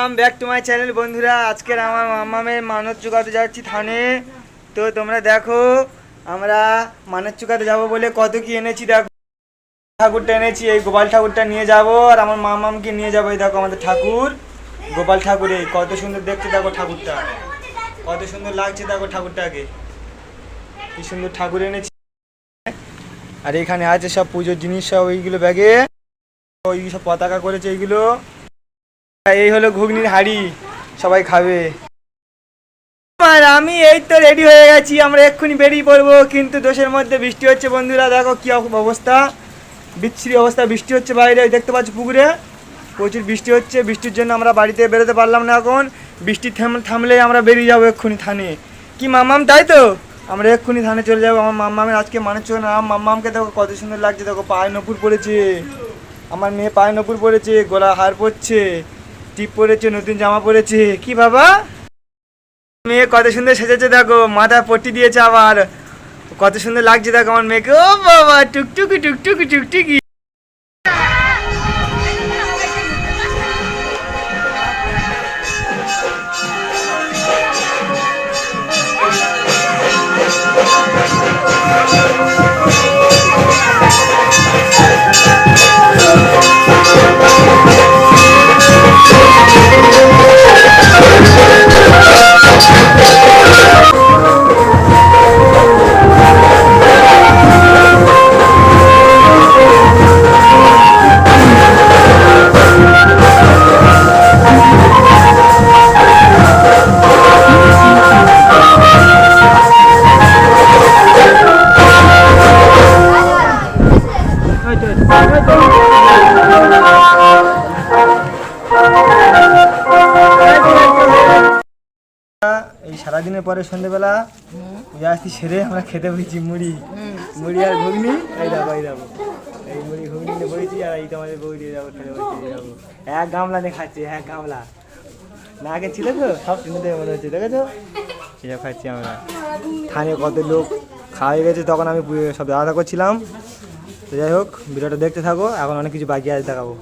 Back to my channel বন্ধুরা। আজকের আমার মামামের মানত চুকাতে যাচ্ছি থানে। তো তোমরা দেখো, আমরা মানত চুকাতে যাব বলে কত কি এনেছি, দেখো। ঠাকুরটা এনেছি, এই গোপাল ঠাকুরটা নিয়ে যাব আর আমার মামামকে নিয়ে যাব, এই দেখো আমাদের ঠাকুর। গোপাল ঠাকুর এই কত সুন্দর দেখতে দেখো ঠাকুরটা। কত সুন্দর লাগছে দেখো ঠাকুরটাকে। কি সুন্দর ঠাকুর এনেছি। আর এখানে আছে সব পুজোর জিনিস, সব ওইগুলো ব্যাগে। ওই সব পতাকা করেছে এইগুলো। এই হলো ঘুগনির হাড়ি, সবাই খাবে। আর আমি এই তো রেডি হয়ে গেছি, আমরা এক্ষুনি বেরিয়ে পড়ব, কিন্তু দোষের মধ্যে বৃষ্টি হচ্ছে বন্ধুরা, দেখো কি অবস্থা। বিচ্ছিরি অবস্থা, বৃষ্টি হচ্ছে বাইরে দেখতে পাচ্ছ পুকুরে। প্রচুর বৃষ্টি হচ্ছে, বৃষ্টির জন্য আমরা বাড়িতে বেরোতে পারলাম না এখন। বৃষ্টি থাম- থামলেই আমরা বেরিয়ে যাব এক্ষুনি থানে। কি মামাম তাই তো? আমরা এক্ষুনি থানে চলে যাব, আমার মামামের আজকে মানে চলে না মামামকে দেখো কত সুন্দর লাগছে, দেখো পায়ে নপুর পড়েছে। আমার মেয়ে পায়ে নপুর পড়েছে, গলা হার পড়ছে। টিপ পরেছে, নতুন জামা পরেছে। কি বাবা? মেয়ে কত সুন্দর সেজেছে দেখো মাথায় পট্টি দিয়েছে আবার। কত সুন্দর লাগছে দেখো আমার মেয়েকে। ও বাবা, টুকটুকি টুকটুকি টুকটুকি। এই সারাদিনের পরে সন্ধ্যেবেলা পূজা আসতে সেরে আমরা খেতে বসেছি মুড়ি। মুড়ি আর ঘুগনি। এই দেখো এই দেখো। এই মুড়ি, ঘুগনি নিয়ে বসেছি আর এই তোমাদের বউ দিয়ে যাব খেতে এই দেখো। এক গামলা নিয়ে খাচ্ছি, এক গামলা। না আগে ছিল তো সব চিনতে মনে হচ্ছে, দেখেছ? এটা খাচ্ছি আমরা। থানে কত লোক খাওয়া গেছে, তখন আমি সব দাদা করছিলাম। তো যাই হোক, ভিডিওটা দেখতে থাকো, এখন অনেক কিছু বাকি আছে দেখাবো।